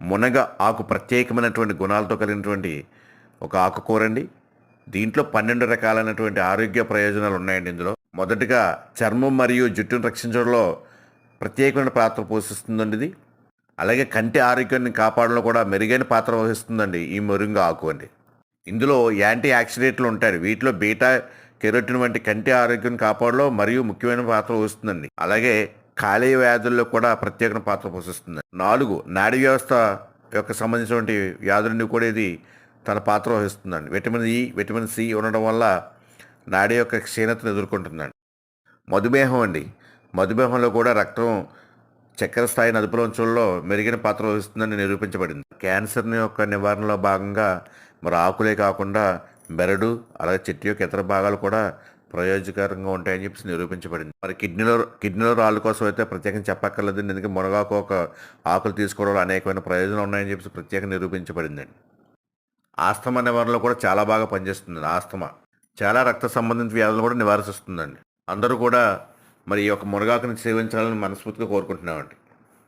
మునగ ఆకు ప్రత్యేకమైనటువంటి గుణాలతో కలిగినటువంటి ఒక ఆకుకూర అండి దీంట్లో పన్నెండు రకాలైనటువంటి ఆరోగ్య ప్రయోజనాలు ఉన్నాయండి ఇందులో. మొదటిగా చర్మం మరియు జుట్టును రక్షించడంలో ప్రత్యేకమైన పాత్ర పోషిస్తుందండి ఇది. అలాగే కంటి ఆరోగ్యాన్ని కాపాడడంలో కూడా మెరుగైన పాత్ర వహిస్తుందండి ఈ మొరింగ ఆకు అండి. ఇందులో యాంటీ ఆక్సిడెంట్లు ఉంటాయి వీటిలో బీటా కెరోటిన్ వంటి కంటి ఆరోగ్యం కాపాడలో మరియు ముఖ్యమైన పాత్ర వహిస్తుందండి. అలాగే కాలేయ వ్యాధుల్లో కూడా ప్రత్యేక పాత్ర పోషిస్తుంది. నాలుగు నాడీ వ్యవస్థ యొక్క సంబంధించినటువంటి వ్యాధులన్నీ కూడా ఇది తన పాత్ర వహిస్తుందండి. విటమిన్ ఈ విటమిన్ సి ఉండడం వల్ల నాడీ యొక్క క్షీణతను ఎదుర్కొంటుందండి. మధుమేహం అండి. మధుమేహంలో కూడా రక్తం చక్కెర స్థాయిని అదుపులో ఉంచడంలో మెరుగైన పాత్ర వహిస్తుందని నిరూపించబడింది. క్యాన్సర్ని యొక్క నివారణలో భాగంగా మరి ఆకులే కాకుండా బెరడు అలాగే చెట్టు యొక్క ఇతర భాగాలు కూడా ప్రయోజకరంగా ఉంటాయని చెప్పేసి నిరూపించబడింది. మరి కిడ్నీలో కిడ్నీలో రాళ్ళ కోసం అయితే ప్రత్యేకంగా చెప్పక్కర్లేదు. ఎందుకంటే మునగాకు ఒక ఆకులు తీసుకోవడంలో అనేకమైన ప్రయోజనాలు ఉన్నాయని చెప్పేసి ప్రత్యేకంగా నిరూపించబడిందండి ఆస్తమా నివారణలో కూడా చాలా బాగా పనిచేస్తుంది ఆస్తమా. చాలా రక్త సంబంధిత వ్యాధులను కూడా నివారిస్తుందండి. అందరూ కూడా మరి ఈ యొక్క మునగాకుని సేవించాలని మనస్ఫూర్తిగా కోరుకుంటున్నామండి.